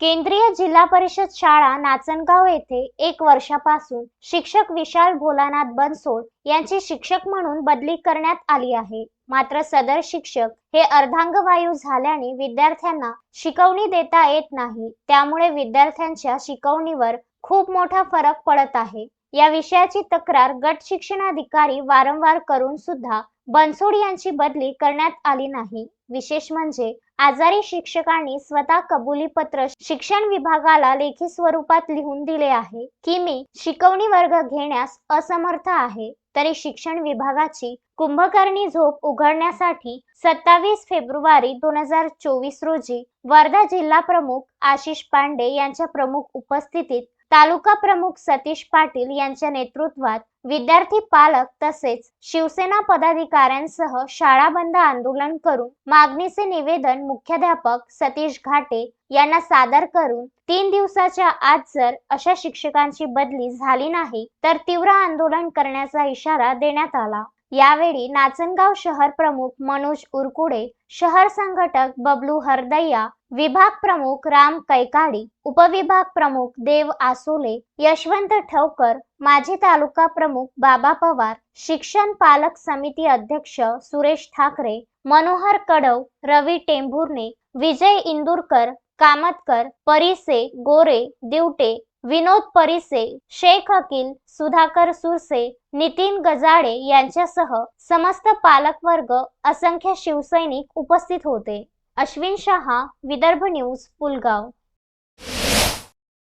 केंद्रीय जिल्हा परिषद शाळा नाचनगाव येथे एक वर्षापासून शिक्षक विशाल भोलानाथ बनसोड यांची शिक्षक म्हणून बदली करण्यात आली आहे. मात्र सदर शिक्षक हे अर्धांगवायू झाल्याने विद्यार्थ्यांना शिकवणी देता येत नाही. त्यामुळे विद्यार्थ्यांच्या शिकवणीवर खूप मोठा फरक पडत आहे. या विषयाची तक्रार गट शिक्षणाधिकारी वारंवार करून सुद्धा बनसोड यांची बदली करण्यात आली नाही. विशेष म्हणजे आजारी शिक्षकांनी स्वतः कबुली पत्र शिक्षण विभागाला लेखी स्वरूपात लिहून दिले आहे की मी शिकवणी वर्ग घेण्यास असमर्थ आहे तरी शिक्षण विभागाची कुंभकर्णी झोप उघडण्यासाठी सत्तावीस फेब्रुवारी दोन हजार चोवीस रोजी वर्धा जिल्हा प्रमुख आशिष पांडे यांच्या प्रमुख उपस्थितीत तालुका प्रमुख सतीश पाटील यांच्या नेतृत्वात विद्यार्थी पालक तसेच शिवसेना पदाधिकाऱ्यांसह शाळा बंद आंदोलन करून मागणीचे निवेदन मुख्याध्यापक सतीश घाटे यांना सादर करून तीन दिवसाच्या आत जर अशा शिक्षकांची बदली झाली नाही तर तीव्र आंदोलन करण्याचा इशारा देण्यात आला. यावेळी नाचनगाव शहर प्रमुख मनोज उरकुडे शहर संघटक बबलू हरदैया विभाग प्रमुख राम कैकाडी उपविभाग प्रमुख देव आसोले यशवंत ठवकर माजी तालुका प्रमुख बाबा पवार शिक्षण पालक समिती अध्यक्ष सुरेश ठाकरे मनोहर कडव रवी टेंभुर्णे विजय इंदुरकर कामतकर परिसे गोरे दिवटे विनोद परिसे शेख अकिल सुधाकर सुरसे नितीन गजाडे यांच्यासह समस्त पालकवर्ग असंख्य शिवसैनिक उपस्थित होते. अश्विन शहा विदर्भ न्यूज पुलगाव.